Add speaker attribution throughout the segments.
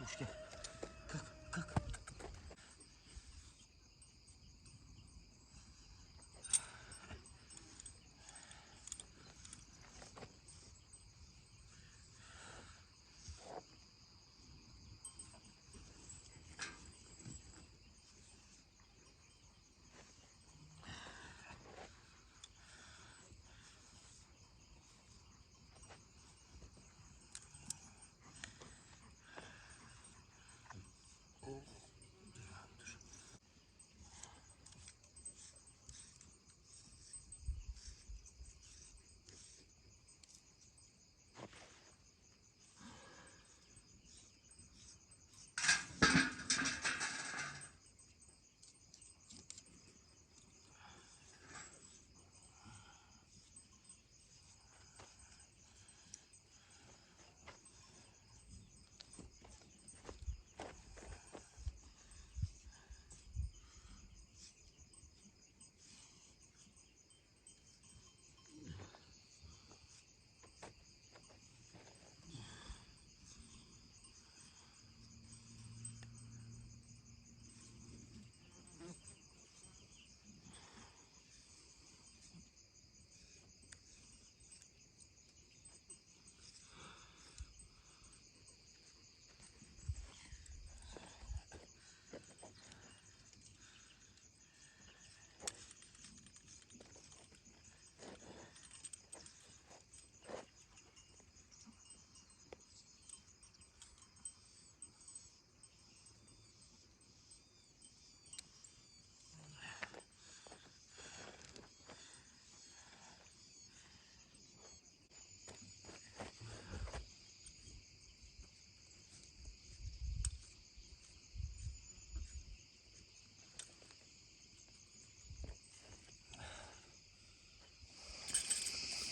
Speaker 1: yavaş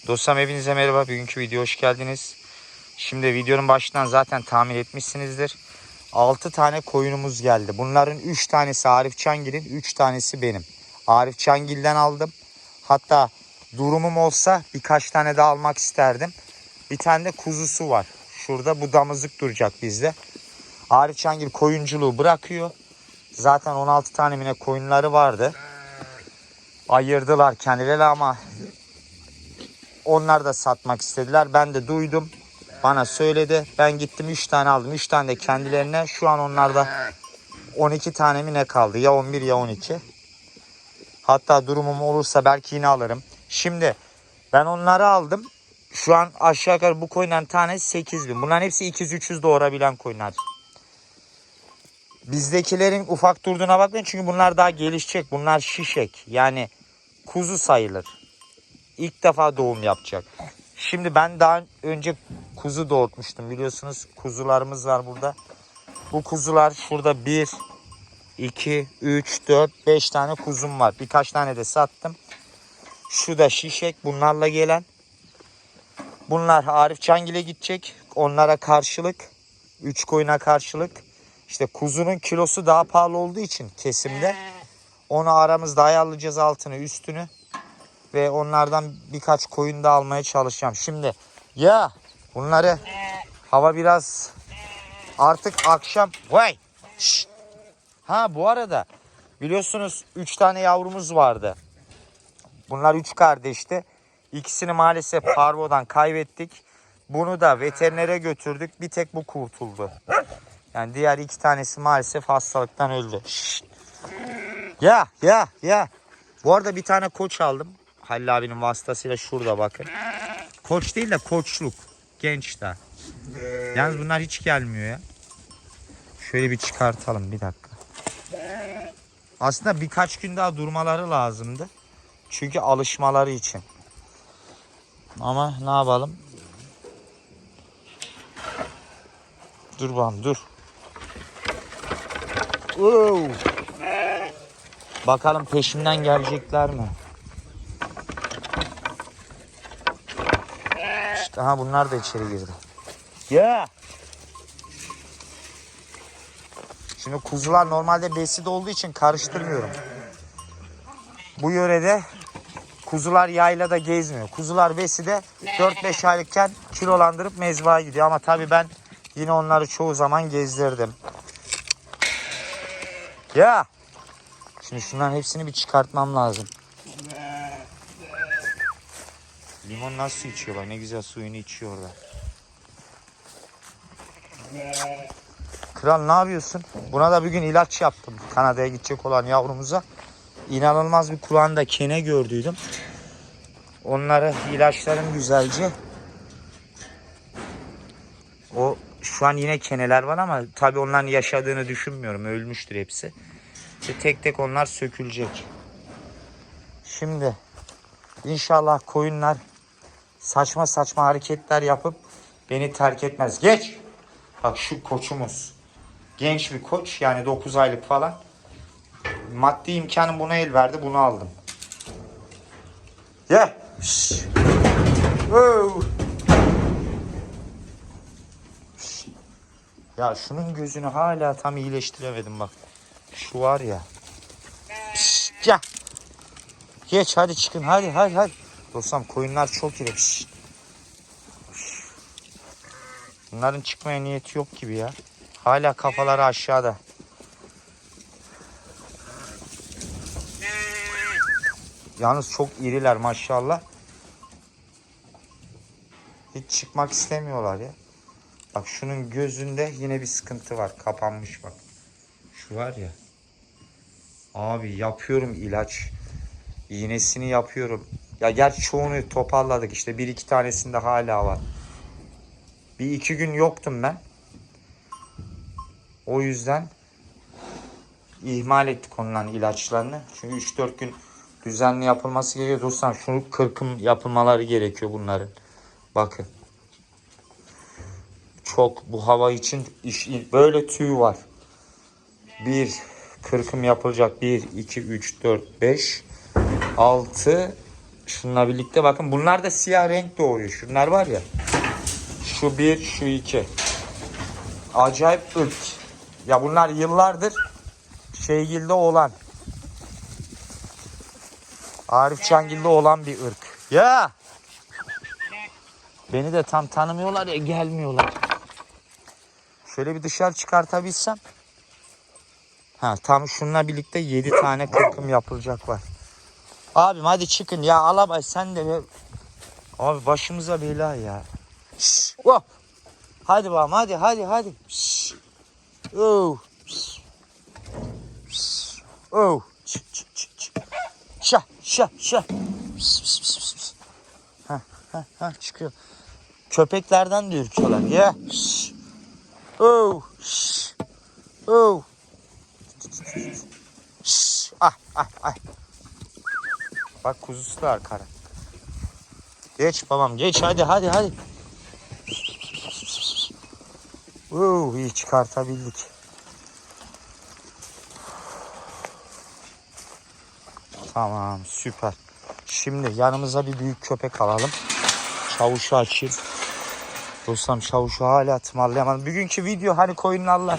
Speaker 2: Dostlarım hepinize merhaba. Bugünkü video hoş geldiniz. Şimdi videonun başından zaten tahmin etmişsinizdir. 6 tane koyunumuz geldi. Bunların 3 tanesi Arif Çangil'in, 3 tanesi benim. Arif Çangil'den aldım. Hatta durumum olsa birkaç tane daha almak isterdim. Bir tane de kuzusu var. Şurada bu damızlık duracak bizde. Arif Çangil koyunculuğu bırakıyor. Zaten 16 tane mine koyunları vardı. Ayırdılar kendileri ama onlar da satmak istediler. Ben de duydum. Bana söyledi. Ben gittim 3 tane aldım. 3 tane de kendilerine. Şu an onlarda 12 tane mi ne kaldı? Ya 11 ya 12. Hatta durumum olursa belki yine alırım. Şimdi ben onları aldım. Şu an aşağı yukarı bu koyunların tanesi 8 bin. Bunların hepsi 200-300 doğurabilen koyunlar. Bizdekilerin ufak durduğuna bakmayın. Çünkü bunlar daha gelişecek. Bunlar şişek. Yani kuzu sayılır ilk defa doğum yapacak. Şimdi ben daha önce kuzu doğurtmuştum biliyorsunuz. Kuzularımız var burada. Bu kuzular şurada 1, 2, 3, 4, 5 tane kuzum var. Birkaç tane de sattım. Şu da şişek bunlarla gelen. Bunlar Arif Cangil'e gidecek. Onlara karşılık 3 koyuna karşılık. İşte kuzunun kilosu daha pahalı olduğu için kesimde. Onu aramızda ayarlayacağız altını üstünü ve onlardan birkaç koyun da almaya çalışacağım. Şimdi ya bunları hava biraz artık akşam vay şşt. ha bu arada biliyorsunuz 3 tane yavrumuz vardı. Bunlar 3 kardeşti. İkisini maalesef parvodan kaybettik. Bunu da veterinere götürdük. Bir tek bu kurtuldu. Yani diğer iki tanesi maalesef hastalıktan öldü. Şşt. Ya ya ya. Bu arada bir tane koç aldım. Halil abinin vasıtasıyla şurada bakın. Koç değil de koçluk. Genç daha. Yalnız bunlar hiç gelmiyor ya. Şöyle bir çıkartalım bir dakika. Aslında birkaç gün daha durmaları lazımdı. Çünkü alışmaları için. Ama ne yapalım? Dur bakalım dur. Oo. Bakalım peşimden gelecekler mi? Aha bunlar da içeri girdi. Ya. Şimdi kuzular normalde beside olduğu için karıştırmıyorum. Bu yörede kuzular yaylada gezmiyor. Kuzular beside 4-5 aylıkken kilolandırıp mezbaya gidiyor. Ama tabii ben Yine onları çoğu zaman gezdirdim. Ya. Şimdi şunların hepsini bir çıkartmam lazım. Limon nasıl su içiyorlar? Ne güzel suyunu içiyorlar. Kral ne yapıyorsun? Buna da bir gün ilaç yaptım. Kanada'ya gidecek olan yavrumuza. İnanılmaz bir kulağında kene gördüydüm. Onları ilaçlarım güzelce. O şu an yine keneler var ama tabii onların yaşadığını düşünmüyorum. Ölmüştür hepsi. İşte tek tek onlar sökülecek. Şimdi inşallah koyunlar saçma saçma hareketler yapıp beni terk etmez. Geç. Bak şu koçumuz. Genç bir koç yani 9 aylık falan. Maddi imkanım buna el verdi bunu aldım. Oo. Şşş. Ya şunun gözünü hala tam iyileştiremedim bak. Şu var ya. Şşş, gel. Geç hadi çıkın hadi hadi hadi. Dostum koyunlar çok. Şşş. Bunların çıkmaya niyeti yok gibi ya. Hala kafaları aşağıda. Yalnız çok iriler maşallah. Hiç çıkmak istemiyorlar ya. Bak şunun gözünde yine bir sıkıntı var. Kapanmış bak. Şu var ya. Abi yapıyorum ilaç. İğnesini yapıyorum. Ya gerçi çoğunu toparladık işte. Bir iki tanesinde hala var. Bir iki gün yoktum ben. O yüzden ihmal ettik onların ilaçlarını. Çünkü 3-4 gün düzenli yapılması gerekiyor. Dostlar şunu kırkım yapılmaları gerekiyor bunların. Bakın. Çok bu hava için iş, böyle tüy var. Bir kırkım yapılacak. 1, 2, 3, 4, 5, 6 şununla birlikte bakın bunlar da siyah renk doğuruyor. Şunlar var ya. Şu bir, şu iki. Acayip ırk. Ya bunlar yıllardır şeygilde olan. Arif Cangil'de olan bir ırk. Ya. Beni de tam tanımıyorlar ya gelmiyorlar. Şöyle bir dışarı çıkartabilsem. Ha tam şununla birlikte 7 tane kırkım yapılacak var. Abim hadi çıkın ya alabay sen de be. Abi başımıza bela ya. Şşş, hop. Hadi bakalım hadi hadi hadi. Oh. Oh. Çık çık çık çık. Şa şa şa. Ha ha ha çıkıyor. Köpeklerden de ürküyorlar ya. Oh. Oh. Şşş. Ah ah ah. Bak kuzusu da arkada. Geç babam geç hadi hadi hadi. Oo, iyi çıkartabildik. Tamam süper. Şimdi yanımıza bir büyük köpek alalım. Çavuşu açayım. Dostum çavuşu hala tımarlayamadım. Bugünkü video hani koyunlarla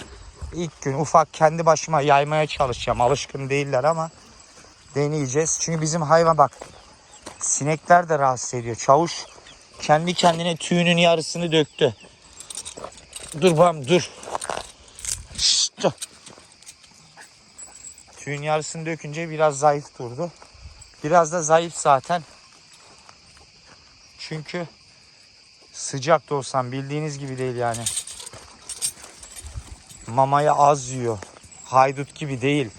Speaker 2: ilk gün ufak kendi başıma yaymaya çalışacağım. Alışkın değiller ama deneyeceğiz. Çünkü bizim hayvan bak sinekler de rahatsız ediyor. Çavuş kendi kendine tüyünün yarısını döktü. Dur babam dur. Şşt. Tüyün yarısını dökünce biraz zayıf durdu. Biraz da zayıf zaten. Çünkü sıcak da olsam bildiğiniz gibi değil yani. Mamayı az yiyor. Haydut gibi değil.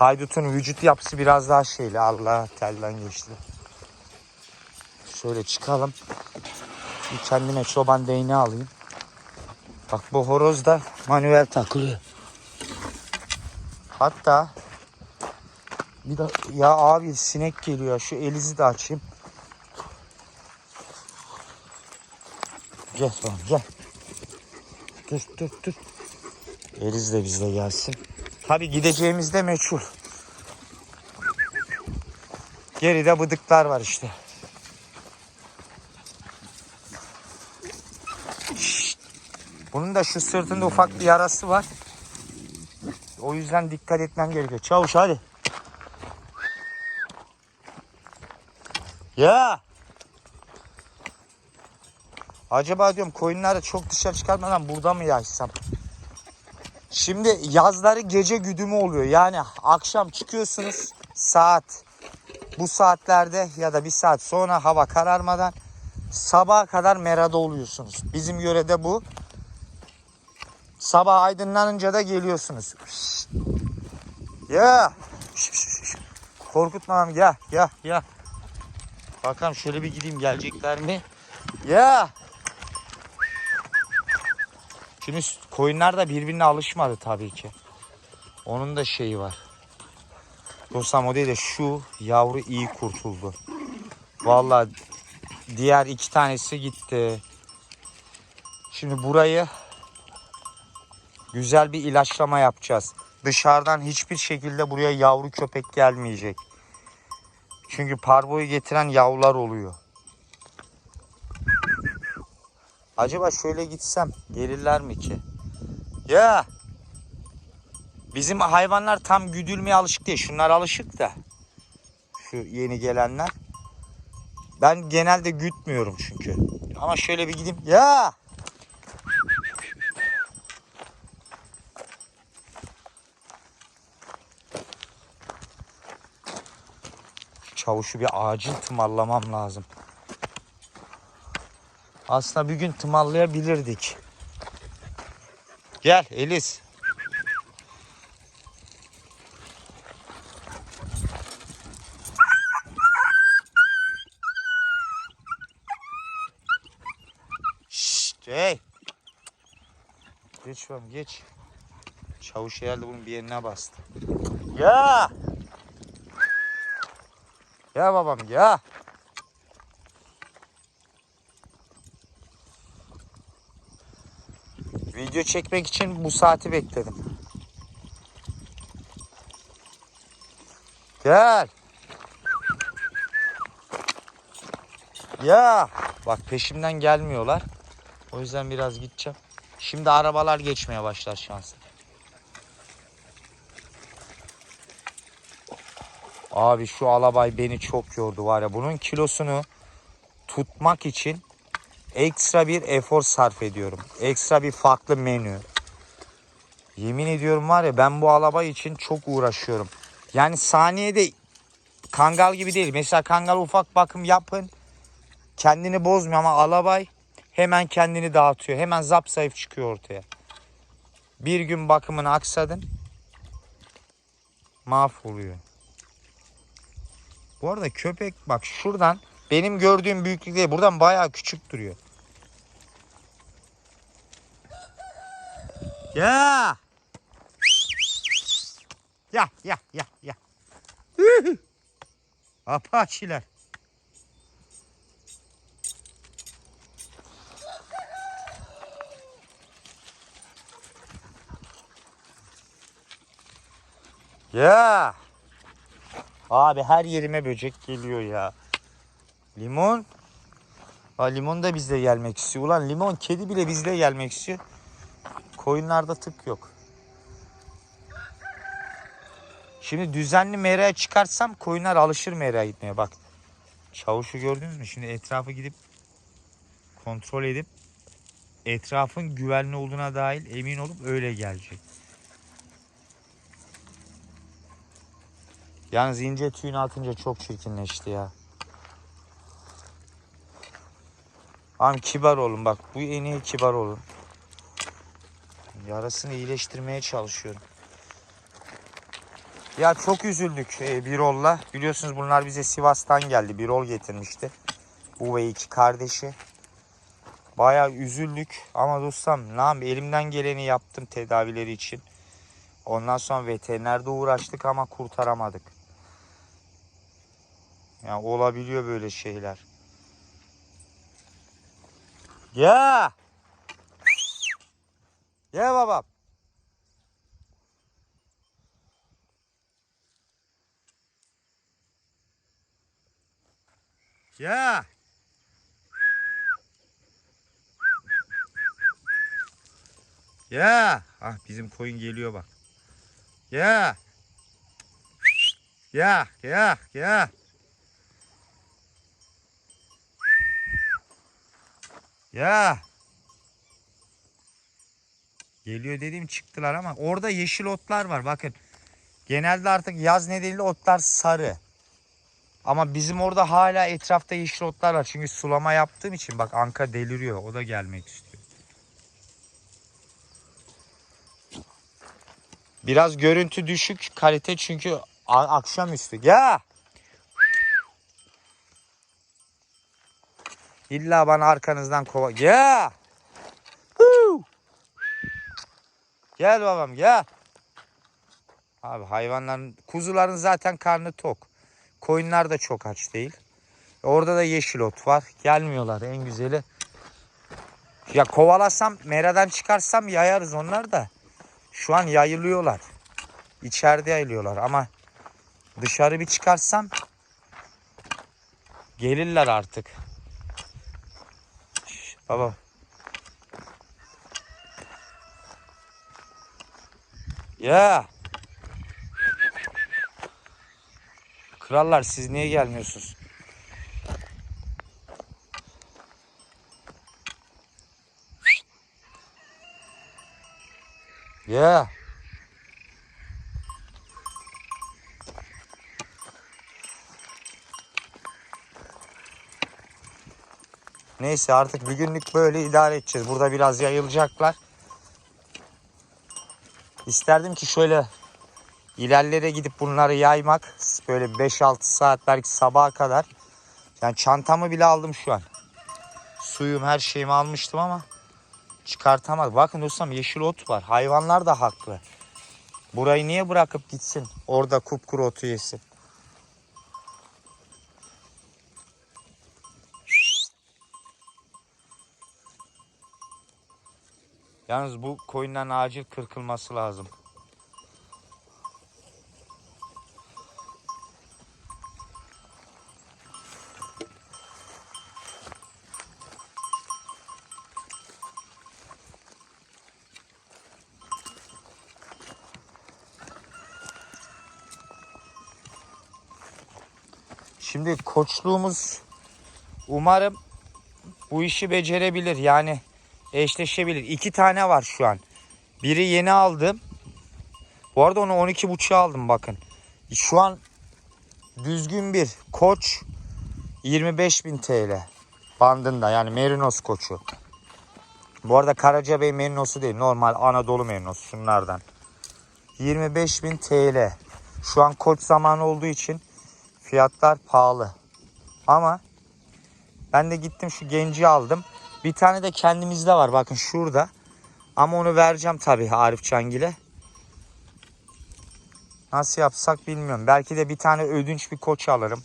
Speaker 2: Haydutun vücut yapısı biraz daha şeyli. Allah telden geçti. Şöyle çıkalım. Bir kendime çoban değneği alayım. Bak bu horoz da manuel takılıyor. Hatta bir de ya abi sinek geliyor. Şu elizi de açayım. Gel tamam gel. Dur dur dur. Eliz de bizle gelsin. Tabi gideceğimiz de meçhul. Geride bıdıklar var işte. Bunun da şu sırtında ufak bir yarası var. O yüzden dikkat etmem gerekiyor. Çavuş hadi. Ya. Acaba diyorum koyunları çok dışarı çıkartmadan burada mı yaşsam? Şimdi yazları gece güdümü oluyor. Yani akşam çıkıyorsunuz saat bu saatlerde ya da bir saat sonra hava kararmadan sabaha kadar merada oluyorsunuz. Bizim yörede bu. Sabah aydınlanınca da geliyorsunuz. Ya. Korkutmam ya ya ya. Bakalım şöyle bir gideyim gelecekler mi? Ya. Şimdi koyunlar da birbirine alışmadı tabii ki. Onun da şeyi var. Dostum o değil de şu yavru iyi kurtuldu. Vallahi diğer iki tanesi gitti. Şimdi burayı güzel bir ilaçlama yapacağız. Dışarıdan hiçbir şekilde buraya yavru köpek gelmeyecek. Çünkü parboyu getiren yavrular oluyor. Acaba şöyle gitsem gelirler mi ki? Ya. Bizim hayvanlar tam güdülmeye alışık değil. Şunlar alışık da. Şu yeni gelenler. Ben genelde gütmüyorum çünkü. Ama şöyle bir gideyim. Ya. Şu Çavuşu bir acil tımarlamam lazım. Aslında bir gün tımarlayabilirdik. Gel Elis. Şşt, hey. Geç oğlum geç. Çavuş herhalde bunun bir yerine bastı. Ya. Ya babam ya. Video çekmek için bu saati bekledim. Gel. Ya bak peşimden gelmiyorlar. O yüzden biraz gideceğim. Şimdi arabalar geçmeye başlar şansı. Abi şu alabay beni çok yordu var ya. Bunun kilosunu tutmak için ekstra bir efor sarf ediyorum. Ekstra bir farklı menü. Yemin ediyorum var ya ben bu alabay için çok uğraşıyorum. Yani saniyede kangal gibi değil. Mesela kangal ufak bakım yapın. Kendini bozmuyor ama alabay hemen kendini dağıtıyor. Hemen zap zayıf çıkıyor ortaya. Bir gün bakımını aksadın. Mahvoluyor. Bu arada köpek bak şuradan benim gördüğüm büyüklük değil. Buradan bayağı küçük duruyor. Ya. Ya ya ya ya. Apaçiler. Ya. Abi her yerime böcek geliyor ya. Limon. Ha, limon da bizde gelmek istiyor. Ulan limon kedi bile bizde gelmek istiyor. Koyunlarda tık yok. Şimdi düzenli meraya çıkarsam koyunlar alışır meraya gitmeye bak. Çavuşu gördünüz mü? Şimdi etrafı gidip kontrol edip etrafın güvenli olduğuna dair emin olup öyle gelecek. Yalnız ince tüyünü atınca çok çirkinleşti ya. Abi kibar olun bak. Bu en iyi kibar olun. Yarasını iyileştirmeye çalışıyorum. Ya çok üzüldük e, Birol'la. Biliyorsunuz bunlar bize Sivas'tan geldi. Birol getirmişti. Bu ve iki kardeşi. Bayağı üzüldük ama dostum ne yapayım elimden geleni yaptım tedavileri için. Ondan sonra veterinerde uğraştık ama kurtaramadık. Yani olabiliyor böyle şeyler. Ya. Ya babam. Ya. Ya. Ah bizim koyun geliyor bak. Ya. Ya, ya, ya. Ya. Geliyor dediğim çıktılar ama orada yeşil otlar var bakın. Genelde artık yaz nedeniyle otlar sarı. Ama bizim orada hala etrafta yeşil otlar var. Çünkü sulama yaptığım için bak Anka deliriyor. O da gelmek istiyor. Biraz görüntü düşük kalite çünkü akşamüstü. Ya. İlla bana arkanızdan kova. Ya. Huu! Gel babam gel. Abi hayvanların, kuzuların zaten karnı tok. Koyunlar da çok aç değil. Orada da yeşil ot var. Gelmiyorlar en güzeli. Ya kovalasam, meradan çıkarsam yayarız onlar da. Şu an yayılıyorlar. İçeride yayılıyorlar ama dışarı bir çıkarsam gelirler artık. Baba. Ya. Krallar siz niye gelmiyorsunuz? Ya. Neyse artık bir günlük böyle idare edeceğiz. Burada biraz yayılacaklar. İsterdim ki şöyle ilerlere gidip bunları yaymak. Böyle 5-6 saat belki sabaha kadar. Yani çantamı bile aldım şu an. Suyum her şeyimi almıştım ama çıkartamadım. Bakın dostum yeşil ot var. Hayvanlar da haklı. Burayı niye bırakıp gitsin? Orada kupkuru otu yesin. Yalnız bu koyunların acil kırkılması lazım. Şimdi koçluğumuz umarım bu işi becerebilir. Yani eşleşebilir. İki tane var şu an. Biri yeni aldım. Bu arada onu 12 buçuğa aldım bakın. Şu an düzgün bir koç 25.000 TL bandında yani merinos koçu. Bu arada Karacabey merinosu değil normal Anadolu merinosu şunlardan. 25.000 TL. Şu an koç zamanı olduğu için fiyatlar pahalı. Ama ben de gittim şu genci aldım. Bir tane de kendimizde var bakın şurada. Ama onu vereceğim tabii Arif Çangil'e. Nasıl yapsak bilmiyorum. Belki de bir tane ödünç bir koç alırım.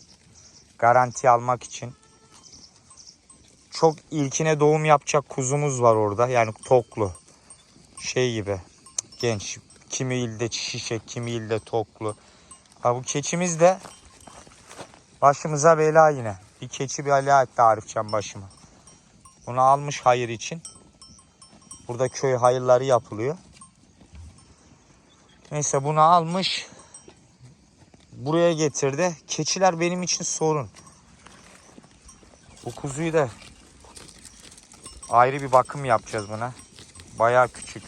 Speaker 2: Garanti almak için. Çok ilkine doğum yapacak kuzumuz var orada. Yani toklu. Şey gibi. Genç. Kimi ilde şişe, kimi ilde toklu. Ha bu keçimiz de başımıza bela yine. Bir keçi bir bela etti Arifcan başıma. Bunu almış hayır için. Burada köy hayırları yapılıyor. Neyse bunu almış. Buraya getirdi. Keçiler benim için sorun. Bu kuzuyu da ayrı bir bakım yapacağız buna. Bayağı küçük.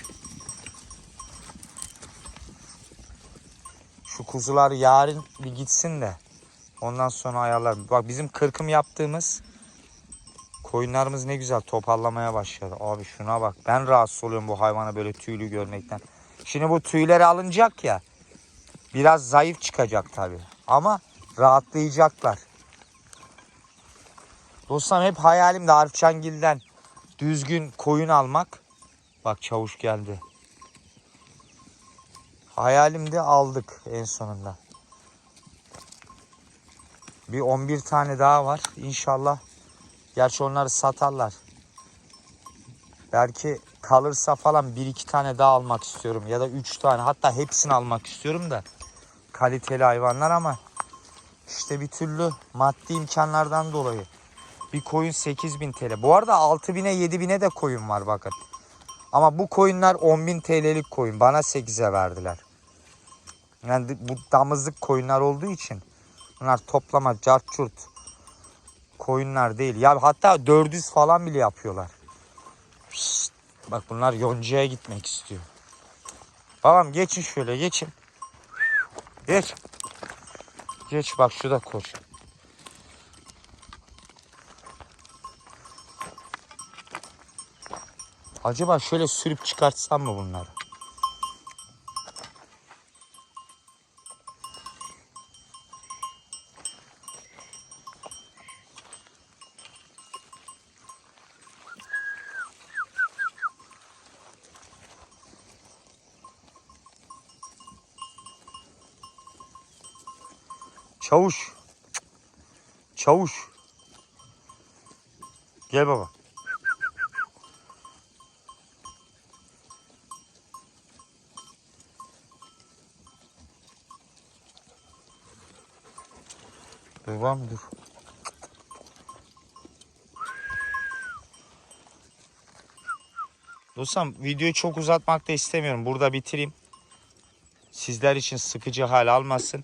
Speaker 2: Şu kuzular yarın bir gitsin de ondan sonra ayarlar. Bak bizim kırkım yaptığımız Koyunlarımız ne güzel toparlamaya başladı. Abi şuna bak. Ben rahatsız oluyorum bu hayvana böyle tüylü görmekten. Şimdi bu tüyleri alınacak ya. Biraz zayıf çıkacak tabii. Ama rahatlayacaklar. Dostum hep hayalim de Arif Çangil'den düzgün koyun almak. Bak çavuş geldi. Hayalimde aldık en sonunda. Bir 11 tane daha var. İnşallah Gerçi onları satarlar. Belki kalırsa falan bir iki tane daha almak istiyorum. Ya da üç tane hatta hepsini almak istiyorum da. Kaliteli hayvanlar ama işte bir türlü maddi imkanlardan dolayı. Bir koyun 8000 TL. Bu arada 6000'e 7000'e de koyun var bakın. Ama bu koyunlar 10.000 TL'lik koyun. Bana 8'e verdiler. Yani bu damızlık koyunlar olduğu için bunlar toplama, cart çurt koyunlar değil. Ya hatta 400 falan bile yapıyorlar. Psst. Bak bunlar yoncaya gitmek istiyor. Babam geçin şöyle geçin. Geç. Geç bak şu koş. Acaba şöyle sürüp çıkartsam mı bunları? Çavuş. Çavuş. Gel baba. Dur var mı dur. Dostum videoyu çok uzatmak da istemiyorum. Burada bitireyim. Sizler için sıkıcı hal almasın.